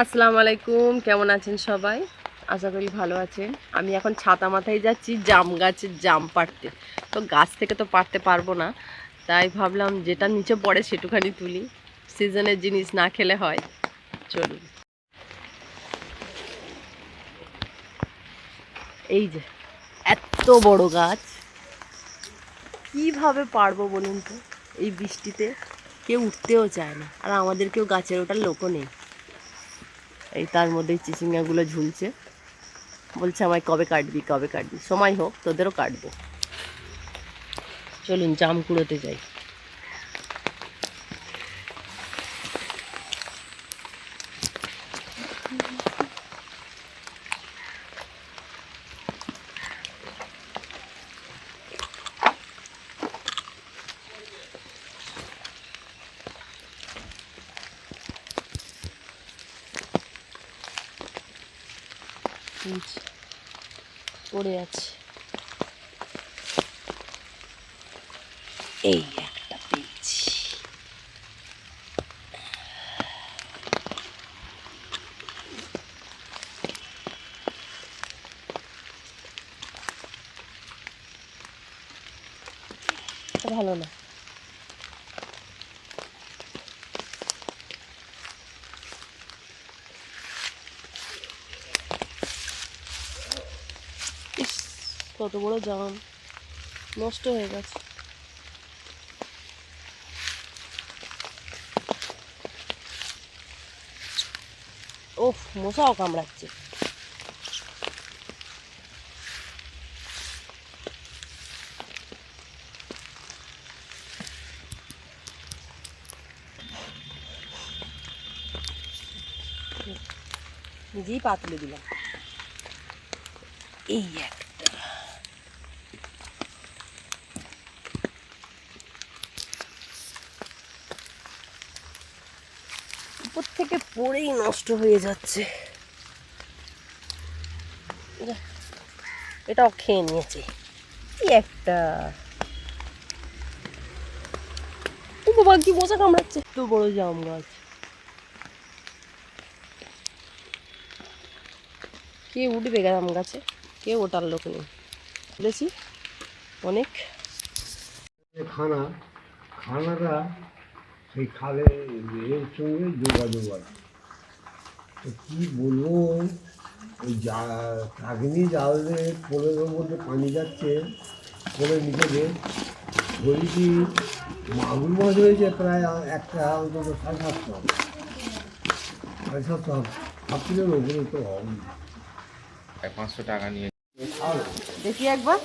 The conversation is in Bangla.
আসসালামু আলাইকুম, কেমন আছেন সবাই? আশা করি ভালো আছেন। আমি এখন ছাতা মাথায় যাচ্ছি, জাম গাছের জাম পাড়তে। তো গাছ থেকে তো পারতে পারব না, তাই ভাবলাম যেটা নিচে পড়ে সেটুখানি তুলি। সিজনের জিনিস না খেলে হয়, চলুন। এই যে, এত বড় গাছ। কীভাবে পারব বলুন তো? এই বৃষ্টিতে কেউ উঠতেও চায় না, আর আমাদের কেউ গাছের ওটার লোকও নেই। এই তার মধ্যেই চিচিঙ্গাগুলো ঝুলছে। বলছে আমায় কবে কাটবি কবে কাটবি? সময় হোক, তোদেরও কাটবো। চলুন, জাম কুড়োতে যাই। এই পড়ে আছে। এই একটা পেয়েছি। ভালো না। কত বড় জাম। নষ্ট হয়ে গেছে। ওফ মশাও কামড়াচ্ছে। নিজেই পা তুলে দিলাম। এই একটা। থেকে পড়েই নষ্ট হয়ে যাচ্ছে। এটাও খেয়ে নিয়েছে। কি একটা। কি মজা কামড়াচ্ছে। তো বড় জাম গাছ। কে উঠবে জাম গাছে? কেউ ওটার লোক নেই। বলেছি, অনেক। খানা, খানাটা সেই খালে এর সঙ্গে যোগাযোগ আছে তো কী বলব ওই যা কাগনি জাল দিয়ে পোলের মধ্যে পানি যাচ্ছে পোলের নিচে ধরেছি মাগুর মাছ হয়েছে প্রায় একটা অন্তত সাড়ে সাতশো সাড়ে সাতশো কিলোর ওপরে তো হবে পাঁচশো টাকা নিয়ে দেখি একবার।